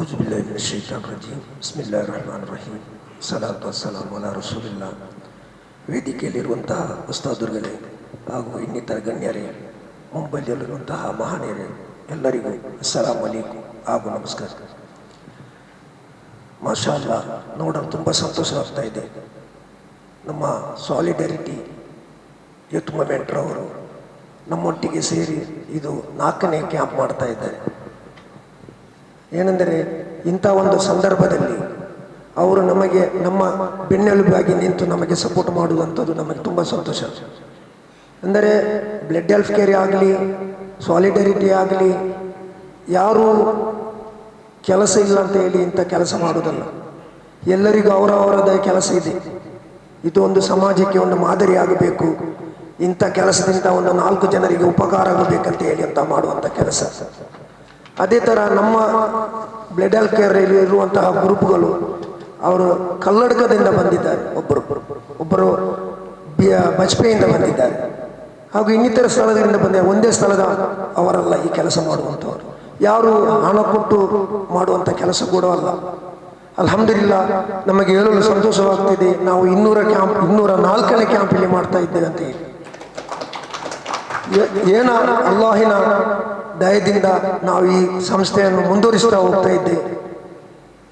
أعوذ بالله من الشيطان الرجيم بسم الله الرحمن الرحيم ಸಲಾತ್ ವಸ್ಸಲಾಂ ಅಲಾ ರಸೂಲಿಲ್ಲ ವೇದಿಕೆಯಲ್ಲಿರುವಂತಹ ಉಸ್ತಾದುರುಗಳೇ ಹಾಗೂ ಇನ್ನಿತರ ಗಣ್ಯರೇ ಮುಂಬೈಯಲ್ಲಿರುವಂತಹ ಮಹನೀಯರೇ ಎಲ್ಲರಿಗೂ ಅಸ್ಸಲಾಂ ಅಲೈಕು ಹಾಗೂ ನಮಸ್ಕಾರ ಮಾಷಾ ಅಲ್ಲಾ ನೋಡಲು ತುಂಬ ಸಂತೋಷವಾಗ್ತಾ ಇದೆ ನಮ್ಮ ಸಾಲಿಡರಿಟಿ ಯೂತ್ ಮೂಮೆಂಟ್ರವರು ನಮ್ಮೊಟ್ಟಿಗೆ ಸೇರಿ ಇದು ನಾಲ್ಕನೇ ಕ್ಯಾಂಪ್ ಮಾಡ್ತಾ ಇದ್ದಾರೆ ಏನೆಂದರೆ ಇಂಥ ಒಂದು ಸಂದರ್ಭದಲ್ಲಿ ಅವರು ನಮಗೆ ನಮ್ಮ ಬೆನ್ನೆಲುಬಾಗಿ ನಿಂತು ನಮಗೆ ಸಪೋರ್ಟ್ ಮಾಡುವಂಥದ್ದು ನಮಗೆ ತುಂಬ ಸಂತೋಷ. ಅಂದರೆ ಬ್ಲಡ್ ಹೆಲ್ತ್ ಕೇರ್ ಆಗಲಿ ಸಾಲಿಡರಿಟಿ ಆಗಲಿ, ಯಾರೂ ಕೆಲಸ ಇಲ್ಲ ಅಂತ ಹೇಳಿ ಇಂಥ ಕೆಲಸ ಮಾಡೋದಲ್ಲ ಎಲ್ಲರಿಗೂ ಅವರವರದ ಕೆಲಸ ಇದೆ. ಇದು ಒಂದು ಸಮಾಜಕ್ಕೆ ಒಂದು ಮಾದರಿ ಆಗಬೇಕು. ಇಂಥ ಕೆಲಸದಿಂದ ಒಂದು ನಾಲ್ಕು ಜನರಿಗೆ ಉಪಕಾರ ಆಗಬೇಕಂತ ಹೇಳಿ ಅಂತ ಮಾಡುವಂಥ ಕೆಲಸ. ಅದೇ ಥರ ನಮ್ಮ ಬ್ಲಡ್ ಹೆಲ್ತ್ ಕೇರ್ ಇರುವಂತಹ ಗ್ರೂಪ್ಗಳು, ಅವರು ಕಲ್ಲಡ್ಕದಿಂದ ಬಂದಿದ್ದಾರೆ. ಒಬ್ಬರು ಒಬ್ಬರು ಬಜ್ಪೆಯಿಂದ ಬಂದಿದ್ದಾರೆ. ಹಾಗೂ ಇನ್ನಿತರ ಸ್ಥಳದಿಂದ ಬಂದ ಒಂದೇ ಸ್ಥಳದ ಅವರಲ್ಲ ಈ ಕೆಲಸ ಮಾಡುವಂಥವ್ರು. ಯಾರು ಹಣ ಕೊಟ್ಟು ಮಾಡುವಂಥ ಕೆಲಸ ಕೂಡ ಅಲ್ಲ. ಅಲ್ಹಮ್ದಿಲ್ಲ ನಮಗೆ ಹೇಳಲು ಸಂತೋಷವಾಗ್ತಿದೆ. ನಾವು ಇನ್ನೂರ ಕ್ಯಾಂಪ್ ಇನ್ನೂರ ನಾಲ್ಕನೇ ಕ್ಯಾಂಪ್ ಇಲ್ಲಿ ಮಾಡ್ತಾ ಇದ್ದೇವೆ ಅಂತ ಹೇಳಿ. ಏನ ಅಲ್ಲಾಹಿನ ದಯದಿಂದ ನಾವು ಈ ಸಂಸ್ಥೆಯನ್ನು ಮುಂದುವರಿಸ್ತಾ ಹೋಗ್ತಾ ಇದ್ದೆ.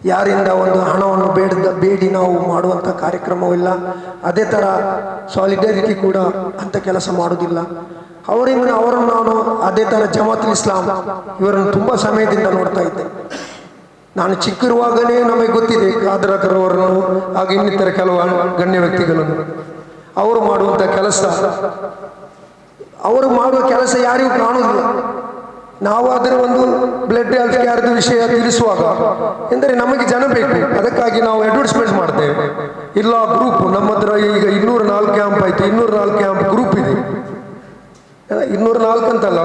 ಯಾರಿಂದ ಒಂದು ಹಣವನ್ನು ಬೇಡದ ಬೇಡಿ ನಾವು ಮಾಡುವಂಥ ಕಾರ್ಯಕ್ರಮವಿಲ್ಲ ಅದೇ ಥರ ಸಾಲಿಡರಿಟಿ ಕೂಡ ಅಂಥ ಕೆಲಸ ಮಾಡುವುದಿಲ್ಲ ಅವರಿಂದ ಅವರನ್ನು ನಾನು ಅದೇ ಥರ ಜಮಾತ್ ಇಸ್ಲಾಂ ಇವರನ್ನು ತುಂಬ ಸಮಯದಿಂದ ನೋಡ್ತಾ ಇದ್ದೆ. ನಾನು ಚಿಕ್ಕಿರುವಾಗಲೇ ನಮಗೆ ಗೊತ್ತಿದೆ ಕಾದರಕರವರನ್ನು ಹಾಗೂ ಇನ್ನಿತರ ಕೆಲವು ಗಣ್ಯ ವ್ಯಕ್ತಿಗಳನ್ನು. ಅವರು ಮಾಡುವಂಥ ಕೆಲಸ ಅವರು ಮಾಡುವ ಕೆಲಸ ಯಾರಿಗೂ ಕಾಣುವುದಿಲ್ಲ. ನಾವು ಅದರ ಒಂದು ಬ್ಲಡ್ ಹೆಲ್ತ್ ಕೇರ್ದು ವಿಷಯ ತಿಳಿಸುವಾಗ, ಎಂದರೆ ನಮಗೆ ಜನ ಬೇಕು. ಅದಕ್ಕಾಗಿ ನಾವು ಅಡ್ವರ್ಟೈಸ್ಮೆಂಟ್ ಮಾಡ್ತೇವೆ. ಇಲ್ಲ ಗ್ರೂಪ್ ನಮ್ಮ ಹತ್ರ ಈಗ ಇನ್ನೂರ ನಾಲ್ಕು ಕ್ಯಾಂಪ್ ಆಯ್ತು. ಇನ್ನೂರ ನಾಲ್ಕು ಕ್ಯಾಂಪ್ ಗ್ರೂಪ್ ಇದೆ. ಇನ್ನೂರ ನಾಲ್ಕು ಅಂತಲ್ಲ,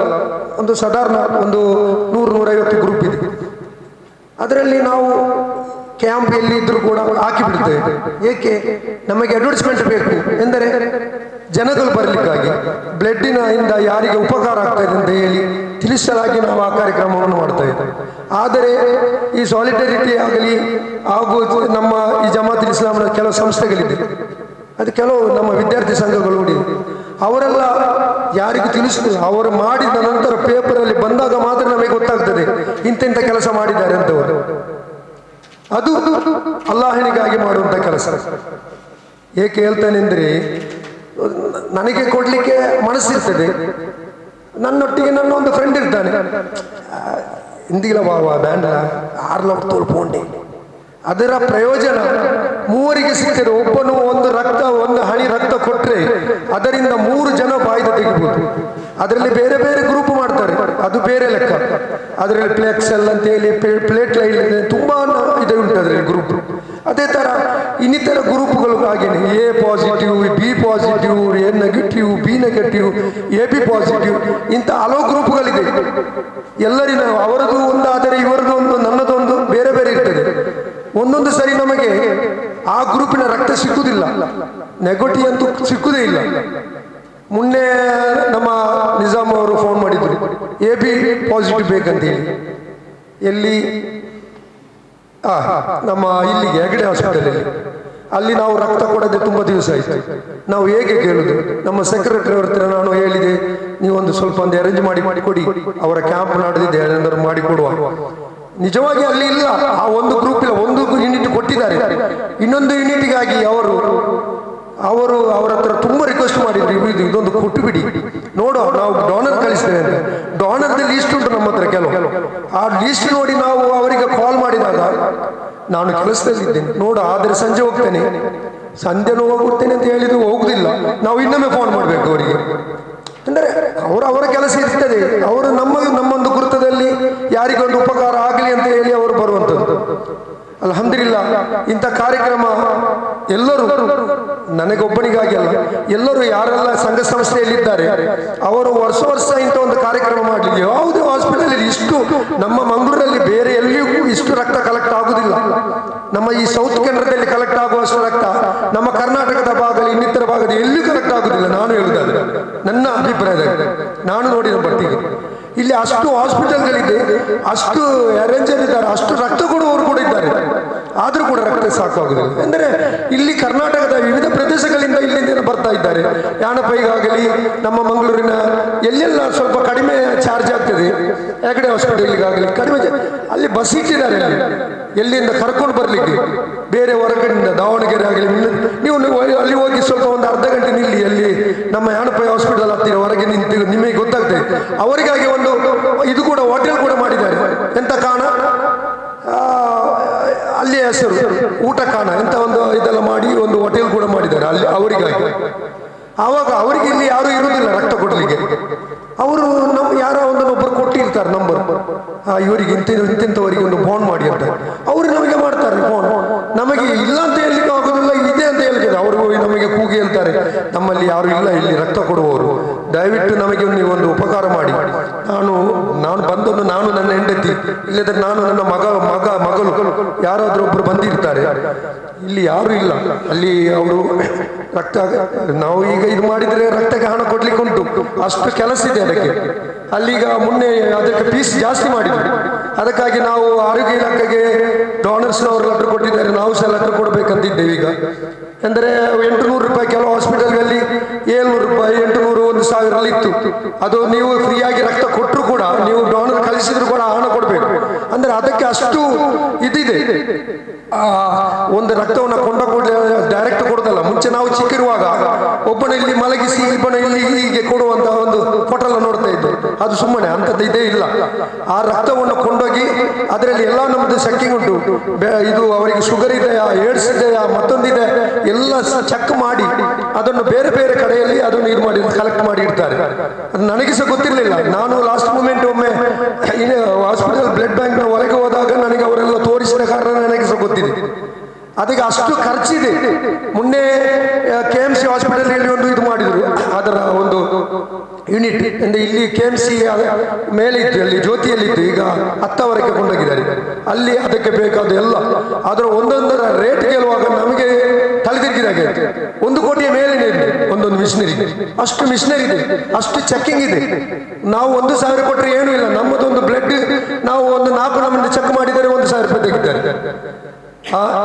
ಒಂದು ಸಾಧಾರಣ ಒಂದು ನೂರು, ನೂರೈವತ್ತು ಗ್ರೂಪ್ ಇದೆ. ಅದರಲ್ಲಿ ನಾವು ಕ್ಯಾಂಪ್ ಎಲ್ಲಿ ಇದ್ರೂ ಕೂಡ ಹಾಕಿ ಬಿಡ್ತೇವೆ ಏಕೆ? ನಮಗೆ ಅಡ್ವರ್ಟೈಸ್ಮೆಂಟ್ ಬೇಕು. ಎಂದರೆ ಜನಗಳು ಬರಲಿಕ್ಕಾಗಿ. ಇಂದ ಯಾರಿಗೆ ಉಪಕಾರ ಆಗ್ತದೆ ಅಂತ ಹೇಳಿ ತಿಳಿಸಲಾಗಿ ನಾವು ಆ ಕಾರ್ಯಕ್ರಮವನ್ನು ಮಾಡ್ತಾ ಇದ್ದೇವೆ. ಆದರೆ ಈ ಸಾಲಿಡರಿಟಿ ಆಗಲಿ ಹಾಗೂ ನಮ್ಮ ಈ ಜಮಾತ್ ಇಸ್ಲಾಂನ ಕೆಲವು ಸಂಸ್ಥೆಗಳಿದೆ. ಅದು ಕೆಲವು ನಮ್ಮ ವಿದ್ಯಾರ್ಥಿ ಸಂಘಗಳು ನೋಡಿ. ಅವರೆಲ್ಲ ಯಾರಿಗೂ ತಿಳಿಸಿದ್ರು ಅವರು ಮಾಡಿದ ನಂತರ ಪೇಪರಲ್ಲಿ ಬಂದಾಗ ಮಾತ್ರ ನಮಗೆ ಗೊತ್ತಾಗ್ತದೆ ಇಂತಿಂಥ ಕೆಲಸ ಮಾಡಿದ್ದಾರೆ ಅಂತವರು. ಅದು ಅಲ್ಲಾಹನಿಗಾಗಿ ಮಾಡುವಂಥ ಕೆಲಸ. ಏಕೆ ಹೇಳ್ತಾನೆಂದ್ರೆ ನನಗೆ ಕೊಡ್ಲಿಕ್ಕೆ ಮನಸ್ಸಿರ್ತದೆ. ನನ್ನೊಟ್ಟಿಗೆ ನನ್ನ ಒಂದು ಫ್ರೆಂಡ್ ಇರ್ತಾನೆ. ಆ, ಇಂದಿಲ್ಲ ಬಾವ ಬ್ಯಾಂಡ. ಆರ್ಲ ತೋಳು ಪೋಂಡೆ ಅದರ ಪ್ರಯೋಜನ ಮೂವರಿಗೆ ಸಿಗ್ತದೆ. ಒಬ್ಬನು ಒಂದು ರಕ್ತ ಒಂದು ಹಣಿ ರಕ್ತ ಕೊಟ್ಟರೆ ಅದರಿಂದ ಮೂರು ಜನ ಬಾಯ್ದು ತೆಗಿಬಹುದು ಅದರಲ್ಲಿ ಬೇರೆ ಬೇರೆ ಗ್ರೂಪ್ ಮಾಡ್ತಾರೆ. ಅದು ಬೇರೆ ಲೆಕ್ಕ. ಅದರಲ್ಲಿ ಪ್ಲೆಕ್ಸೆಲ್ ಅಂತ ಹೇಳಿ ಪ್ಲೇಟ್ ಲೈಟ್ ತುಂಬಾ ಇದು ಉಂಟು ಅದರಲ್ಲಿ ಗ್ರೂಪ್ ಅದೇ ತರ ಇನ್ನಿತರ ಗ್ರೂಪ್ಗಳು ಹಾಗೇನೆ. A positive B negative A B positive ಇಂಥ ಹಲವು ಗ್ರೂಪ್ಗಳಿದೆ ಎಲ್ಲರಿನ ಅವರದು ಒಂದಾದರೆ ಇವರದು ಒಂದು, ನನ್ನದೊಂದು ಬೇರೆ ಬೇರೆ ಇರ್ತದೆ. ಒಂದೊಂದು ಸರಿ ನಮಗೆ ಆ ಗ್ರೂಪಿನ ರಕ್ತ ಸಿಕ್ಕುವುದಿಲ್ಲ ನೆಗೆಟಿವ್ ಅಂತೂ ಸಿಕ್ಕುದೇ ಇಲ್ಲ. ಮೊನ್ನೆ ನಮ್ಮ ನಿಜಾಮ್ ಅವರು ಫೋನ್ ಮಾಡಿದ್ರು. ಎ ಬಿ ಪಾಸಿಟಿವ್ ಬೇಕಂತೇಳಿ. ಎಲ್ಲಿ? ಹಾ ನಮ್ಮ ಇಲ್ಲಿಗೆ ಹೆಗಡೆ ಹಾಸ್ಪಿಟಲ್ ಅಲ್ಲಿ ನಾವು ರಕ್ತ ಕೊಡದೆ ತುಂಬಾ ದಿವಸ ಆಯ್ತು. ನಾವು ಹೇಗೆ ಕೇಳುದು? ನಮ್ಮ ಸೆಕ್ರೆಟರಿ ಅವ್ರ ಹತ್ರ ನಾನು ಹೇಳಿದೆ ನೀವೊಂದು ಸ್ವಲ್ಪ ಒಂದು ಅರೇಂಜ್ ಮಾಡಿ ಮಾಡಿ ಕೊಡಿ. ಅವರ ಕ್ಯಾಂಪ್ ನಡೆದಿದೆ, ಏನಾದ್ರು ಮಾಡಿ ಕೊಡುವ. ನಿಜವಾಗಿ ಅಲ್ಲಿ ಇಲ್ಲ. ಆ ಒಂದು ಗ್ರೂಪ್ ಇಲ್ಲ. ಒಂದು ಯೂನಿಟ್ ಕೊಟ್ಟಿದ್ದಾರೆ. ಇನ್ನೊಂದು ಯೂನಿಟ್ಗಾಗಿ ಅವರು ಅವರು ಅವರ ಹತ್ರ ತುಂಬಾ ರಿಕ್ವೆಸ್ಟ್ ಮಾಡಿದ್ರು. ಇದು, ಇದು- ಇದೊಂದು ಕೊಟ್ಟು ಬಿಡಿ ನೋಡು ನಾವು ಡಾನರ್ ಕಳಿಸ್ತೇವೆ ಅಂತ. ಡಾನರ್ದಲ್ಲಿ ಲೀಸ್ಟ್ ಉಂಟು ನಮ್ಮ ಹತ್ರ ಕೆಲವು. ಆ ಲೀಸ್ಟ್ ನೋಡಿ ನಾವು ಅವರಿಗೆ ನಾನು ಕೆಲಸದಲ್ಲಿದ್ದೇನೆ. ನೋಡು, ಆದರೆ ಸಂಜೆ ಹೋಗ್ತೇನೆ. ಸಂಜೆನೂ ಹೋಗುತ್ತೇನೆ ಅಂತ ಹೇಳಿದ್ರು, ಹೋಗುದಿಲ್ಲ. ನಾವು ಇನ್ನೊಮ್ಮೆ ಫೋನ್ ಮಾಡಬೇಕು ಅವರಿಗೆ. ಅಂದರೆ ಅವರು ಅವರ ಕೆಲಸ ಇರ್ತದೆ. ಅವರು ನಮ್ಮ, ನಮ್ಮೊಂದು ಗುರುತದಲ್ಲಿ ಯಾರಿಗೊಂದು ಉಪಕಾರ ಆಗಲಿ ಅಂತ ಹೇಳಿ ಅವರು ಬರುವಂಥದ್ದು. ಹಂದಿರಿಲ್ಲ ಇಂಥ ಕಾರ್ಯಕ್ರಮ ಎಲ್ಲರೂ ನನಗೊಬ್ಬನಿಗಾಗಿ ಅಲ್ಲ. ಎಲ್ಲರೂ ಯಾರೆಲ್ಲ ಸಂಘ ಸಂಸ್ಥೆಯಲ್ಲಿದ್ದಾರೆ ಅವರು ವರ್ಷ ವರ್ಷ ಇಂಥ ಒಂದು ಕಾರ್ಯಕ್ರಮ ಮಾಡಲಿ ಯಾವುದೇ ಹಾಸ್ಪಿಟಲ್ ಇಷ್ಟು ನಮ್ಮ ಮಂಗಳೂರಲ್ಲಿ ಬೇರೆ ಎಲ್ಲಿಯೂ ಇಷ್ಟು ರಕ್ತ ಕಲೆಕ್ಟ್ ಆಗುದಿಲ್ಲ. ನಮ್ಮ ಈ ಸೌತ್ ಕೇಂದ್ರದಲ್ಲಿ ಕಲೆಕ್ಟ್ ಆಗುವಷ್ಟು ರಕ್ತ ನಮ್ಮ ಕರ್ನಾಟಕದ ಭಾಗದಲ್ಲಿ ಇನ್ನಿತರ ಭಾಗದಲ್ಲಿ ಎಲ್ಲಿಯೂ ಕಲೆಕ್ಟ್ ಆಗುದಿಲ್ಲ ನಾನು ಹೇಳುದಾದ್ರೆ ನನ್ನ ಅಭಿಪ್ರಾಯದಲ್ಲಿ. ನಾನು ನೋಡಿದ ಇಲ್ಲಿ ಅಷ್ಟು ಹಾಸ್ಪಿಟಲ್ಗಳಿದೆ ಅಷ್ಟು ಅರೇಂಜರ್ ಇದ್ದಾರೆ, ಅಷ್ಟು ರಕ್ತ ಕೊಡುವ ರಕ್ತ ಸಾಕಾಗುದಿಲ್ಲ ಅಂದರೆ ಇಲ್ಲಿ ಕರ್ನಾಟಕದ ವಿವಿಧ ಪ್ರದೇಶಗಳಿಂದ ಇಲ್ಲಿಂದ ಬರ್ತಾ ಇದ್ದಾರೆ. ಯಾಣಪೈಗಾಗಲಿ ನಮ್ಮ ಮಂಗಳೂರಿನ ಎಲ್ಲೆಲ್ಲ ಸ್ವಲ್ಪ ಕಡಿಮೆ ಚಾರ್ಜ್ ಆಗ್ತದೆ. ಹೆಗಡೆ ಹಾಸ್ಪಿಟಲ್ಗಾಗಲಿ, ಕಡಿಮೆ ಅಲ್ಲಿ ಬಸ್ ಇಟ್ಟಿದ್ದಾರೆ. ಎಲ್ಲಿಂದ ಕರ್ಕೊಂಡು ಬರ್ಲಿಕ್ಕೆ? ಬೇರೆ ಹೊರಗಡೆಯಿಂದ, ದಾವಣಗೆರೆ ಆಗಲಿ ನೀವು ನೀವು ಅಲ್ಲಿ ಹೋಗಿ ಸ್ವಲ್ಪ ಒಂದು ಅರ್ಧ ಗಂಟೆ ನಿಲ್ಲಿ, ಅಲ್ಲಿ ನಮ್ಮ ಯಾಣಪೈ ಹಾಸ್ಪಿಟಲ್ ಹತ್ತಿರ ಹೊರಗೆ ನಿಂತು ನಿಮಗೆ ಗೊತ್ತಾಗ್ತದೆ. ಅವರಿಗಾಗಿ ಒಂದು ಇದು ಕೂಡ, ಹೋಟೆಲ್ ಕೂಡ ಮಾಡಿದ್ದಾರೆ. ಎಂತ ಕಾರಣ? ಊಟ ಕಾಣ ಅಂತ ಒಂದು ಇದೆಲ್ಲ ಮಾಡಿ ಒಂದು ಹೋಟೆಲ್ ಕೂಡ ಮಾಡಿದ್ದಾರೆ ಅಲ್ಲಿ ಅವರಿಗಾಗಿ. ಆವಾಗ ಅವರಿಗೆ ಇಲ್ಲಿ ಯಾರು ಇರುವುದಿಲ್ಲ ರಕ್ತ ಕೊಡಲಿಕ್ಕೆ. ಅವರು ನಮ್ಮ ಯಾರ ನಂಬರ್ ಕೊಟ್ಟಿರ್ತಾರೆ ನಂಬರ್. ಇವರಿಗೆ ಇಂತ ಇಂತಿಂತವರಿಗೆ ಒಂದು ಫೋನ್ ಮಾಡಿ ಅಂತ. ಅವರು ನಮಗೆ ಮಾಡ್ತಾರೆ ಫೋನ್ ನಮಗೆ ಇಲ್ಲ ಅಂತ ಹೇಳಲಿಕ್ಕೆ ಆಗೋದಿಲ್ಲ, ಇದೆ ಅಂತ ಹೇಳಿದ್ರೆ ಅವರು ನಮಗೆ ಕೂಗಿ ಅಂತಾರೆ. ನಮ್ಮಲ್ಲಿ ಯಾರು ಇಲ್ಲ, ಇಲ್ಲಿ ರಕ್ತ ಕೊಡುವವರು. ದಯವಿಟ್ಟು ನಮಗೆ ನೀವು ಒಂದು ಉಪಕಾರ ಮಾಡಿ. ನಾನು ನಾನು ಬಂದದ್ದು ನಾನು ನನ್ನ ಹೆಂಡತಿ, ಇಲ್ಲದ್ರೆ ನಾನು ನನ್ನ ಮಗ ಮಗ, ಮಗಳು, ಯಾರಾದರೂ ಒಬ್ಬರು ಬಂದಿರ್ತಾರೆ. ಇಲ್ಲಿ ಯಾರು ಇಲ್ಲ. ಅಲ್ಲಿ ಅವರು ರಕ್ತ, ನಾವು ಈಗ ಇದು ಮಾಡಿದರೆ ರಕ್ತಕ್ಕೆ ಹಣ ಕೊಡ್ಲಿಕ್ಕೆ ಉಂಟು. ಅಷ್ಟು ಕೆಲಸ ಇದೆ ಅದಕ್ಕೆ. ಅಲ್ಲಿಗ ಮೊನ್ನೆ ಅದಕ್ಕೆ ಫೀಸ್ ಜಾಸ್ತಿ ಮಾಡಿದ್ರು. ಅದಕ್ಕಾಗಿ ನಾವು ಆರೋಗ್ಯ ಇಲಾಖೆಗೆ ಡಾನರ್ಸ್ನವರು ಲೆಟರ್ ಕೊಟ್ಟಿದ್ದಾರೆ. ನಾವು ಸಹ ಲೆಟರ್ ಕೊಡಬೇಕಂತಿದ್ದೇವೆ ಈಗ. ಅಂದರೆ ಎಂಟುನೂರು ರೂಪಾಯಿ ಕೆಲವು ಹಾಸ್ಪಿಟಲ್ಗಳಲ್ಲಿ ಏಳ್ನೂರು ರೂಪಾಯಿ ಎಂಟು ನೂರು ಒಂದು ಸಾವಿರ ಇತ್ತು ಅದು ನೀವು ಫ್ರೀಯಾಗಿ ರಕ್ತ ಕೊಟ್ಟರು ಕೂಡ, ನೀವು ಡೋನರ್ ಕಲಿಸಿದ್ರು ಕೂಡ ಹಣ ಕೊಡಬೇಕು. ಅಂದ್ರೆ ಅದಕ್ಕೆ ಅಷ್ಟು ಇದಿದೆ. ಒಂದು ರಕ್ತವನ್ನು ಕೊಂಡ ಡೈರೆಕ್ಟ್ ಕೊಡೋದಲ್ಲ. ಮುಂಚೆ ನಾವು ಚಿಕ್ಕಿರುವಾಗ ಒಬ್ಬನ ಇಲ್ಲಿ ಮಲಗಿಸಿ, ಇಬ್ಬನ ಇಲ್ಲಿ ಹೀಗೆ ಕೊಡುವಂತ ಒಂದು ಫೋಟೋಲ್ಲ ನೋಡ್ತಾ ಇದ್ದು ಅದು ಸುಮ್ಮನೆ, ಅಂಥದ್ದು ಇದೇ ಇಲ್ಲ. ಆ ರಕ್ತವನ್ನು ಕೊಂಡೋಗಿ ಅದರಲ್ಲಿ ಎಲ್ಲ ನಮ್ಮದು ಚೆಕ್ಕಿಂಗ್ ಉಂಟು. ಇದು ಅವರಿಗೆ ಶುಗರ್ ಇದೆಯಾ ಏಡ್ಸ್ ಇದೆಯಾ ಮತ್ತೊಂದಿದೆ ಎಲ್ಲ ಚೆಕ್ ಮಾಡಿ, ಅದನ್ನು ಬೇರೆ ಬೇರೆ ಕಡೆಯಲ್ಲಿ ಅದನ್ನು ಇದು ಮಾಡಿ ಕಲೆಕ್ಟ್ ಮಾಡಿ ಇಡ್ತಾರೆ. ಅದು ನನಗೆ ಸಹ ಗೊತ್ತಿರಲಿಲ್ಲ. ನಾನು ಲಾಸ್ಟ್ ಮೂಮೆಂಟ್ ಒಮ್ಮೆ ಹಾಸ್ಪಿಟಲ್ ಬ್ಲಡ್ ಬ್ಯಾಂಕ್ನ ಒಳಗೆ ಹೋದಾಗ ನನಗೆ ಅವರೆಲ್ಲ ತೋರಿಸಿದ ಕಾರಣ ನನಗೆ ಸಹ ಗೊತ್ತಿದೆ. ಅದಕ್ಕೆ ಅಷ್ಟು ಖರ್ಚಿದೆ. ಮೊನ್ನೆ ಕೆ ಎಂ ಸಿ ಹಾಸ್ಪಿಟಲ್ ಒಂದು ಇದು ಮಾಡಿದ್ರು. ಅದರ ಒಂದು ಯೂನಿಟ್ ಅಂದ್ರೆ ಇಲ್ಲಿ ಕೆ ಎಂ ಸಿ ಮೇಲೆ ಇತ್ತು ಅಲ್ಲಿ ಜ್ಯೋತಿಯಲ್ಲಿತ್ತು ಈಗ ಹತ್ತವರೆಗೆ ಕೊಂಡೋಗಿದ್ದಾರೆ. ಅಲ್ಲಿ ಅದಕ್ಕೆ ಬೇಕಾದ ಎಲ್ಲ ಅದರ ಒಂದೊಂದರ ರೇಟ್ ಕೇಳುವಾಗ ನಮಗೆ ತಲೆದಿರ್ಗಿದಾಗೆ ಒಂದು ಕೋಟಿಯ ಮೇಲೆ ಇದೆ ಒಂದೊಂದು ಮಿಷನರಿ ಅಷ್ಟು ಮಿಷನರಿ ಇದೆ ಅಷ್ಟು ಚೆಕ್ಕಿಂಗ್ ಇದೆ. ನಾವು ಒಂದು ಸಾವಿರ ಕೊಟ್ಟರೆ ಏನೂ ಇಲ್ಲ ನಮ್ಮದೊಂದು ಬ್ಲಡ್ ನಾವು ಒಂದು ನಾಲ್ಕು ನಮ್ಮನ್ನು ಚೆಕ್ ಮಾಡಿದರೆ ಒಂದು ಸಾವಿರ ರೂಪಾಯಿ ತೆಗಿದ್ದಾರೆ ಆ,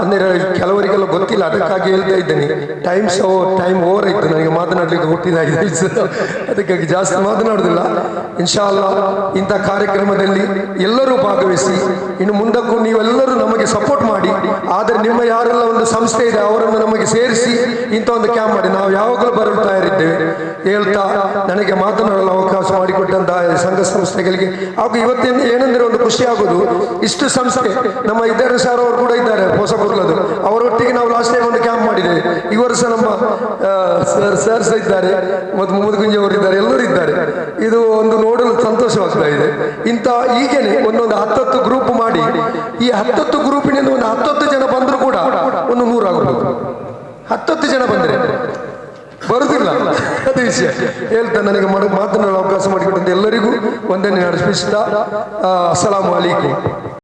ಅಂದ್ರೆ ಕೆಲವರಿಗೆಲ್ಲ ಗೊತ್ತಿಲ್ಲ, ಅದಕ್ಕಾಗಿ ಹೇಳ್ತಾ ಇದ್ದೇನೆ. ಟೈಮ್ಸ್ ಟೈಮ್ ಓವರ್ ಆಯ್ತು. ನನಗೆ ಮಾತನಾಡಲಿಕ್ಕೆ ಹುಟ್ಟಿದಾಗಿದೆ. ಅದಕ್ಕಾಗಿ ಜಾಸ್ತಿ ಮಾತನಾಡೋದಿಲ್ಲ. ಇನ್ಶಾಲ್ಲ ಇಂಥ ಕಾರ್ಯಕ್ರಮದಲ್ಲಿ ಎಲ್ಲರೂ ಭಾಗವಹಿಸಿ, ಇನ್ನು ಮುಂದಕ್ಕೂ ನೀವೆಲ್ಲರೂ ನಮಗೆ ಸಪೋರ್ಟ್ ಮಾಡಿ, ಆದರೆ ನಿಮ್ಮ ಯಾರೆಲ್ಲ ಒಂದು ಸಂಸ್ಥೆ ಇದೆ, ಅವರನ್ನು ನಮಗೆ ಸೇರಿಸಿ ಇಂಥ ಒಂದು ಕ್ಯಾಂಪ್ ಮಾಡಿ. ನಾವು ಯಾವಾಗಲೂ ಬರಲು ತಯಾರಿದ್ದೇವೆ. ಹೇಳ್ತಾ ನನಗೆ ಮಾತನಾಡಲು ಅವಕಾಶ ಮಾಡಿಕೊಟ್ಟಂತಹ ಸಂಘ ಸಂಸ್ಥೆಗಳಿಗೆ. ಹಾಗೂ ಇವತ್ತಿನ ಏನಂದ್ರೆ ಒಂದು ಖುಷಿ ಆಗೋದು, ಇಷ್ಟು ಸಂಸ್ಥೆ ನಮ್ಮ ಇದರ ಸರ್ ಅವರು ಕೂಡ ಇದ್ದಾರೆ. ಹೊಸ ಅದು. ಅವರೊಟ್ಟಿಗೆ ನಾವು ಲಾಸ್ಟ್ ಟೈಮ್ ಒಂದು ಕ್ಯಾಂಪ್ ಮಾಡಿದ್ದೇವೆ ಈ ವರ್ಷ ನಮ್ಮ ಸರ್ ಸಹ ಇದ್ದಾರೆ. ಮತ್ತು ಮುಹಮ್ಮದ್ ಗುಂಜಿ ಅವರು ಇದ್ದಾರೆ. ಎಲ್ಲರೂ ಇದ್ದಾರೆ. ಇದು ಒಂದು ನೋಡಲು ಸಂತೋಷವಾಗ್ತಾ ಇದೆ. ಇಂಥ ಈಗೇನೆ ಒಂದೊಂದು ಹತ್ತತ್ತು ಗ್ರೂಪ್ ಮಾಡಿ, ಈ ಹತ್ತತ್ತು ಗ್ರೂಪಿನಿಂದ ಒಂದು ಹತ್ತತ್ತು ಜನ ಬಂದರೂ ಕೂಡ ಒಂದು ನೂರಾಗಬಹುದು ಹತ್ತತ್ತು ಜನ ಬಂದರೆ ಬರುದಿಲ್ಲ. ಅದೇ ವಿಷಯ. ಹೇಳ್ತಾ ನನಗೆ ಮಾತನಾಡಲು ಅವಕಾಶ ಮಾಡಿಕೊಟ್ಟಂತ ಎಲ್ಲರಿಗೂ ಒಂದನೇ ನಡೆಸ್ಪಿಸ್ತಾ ಅಸಲಾಮ್ ಅಲೈಕುಂ.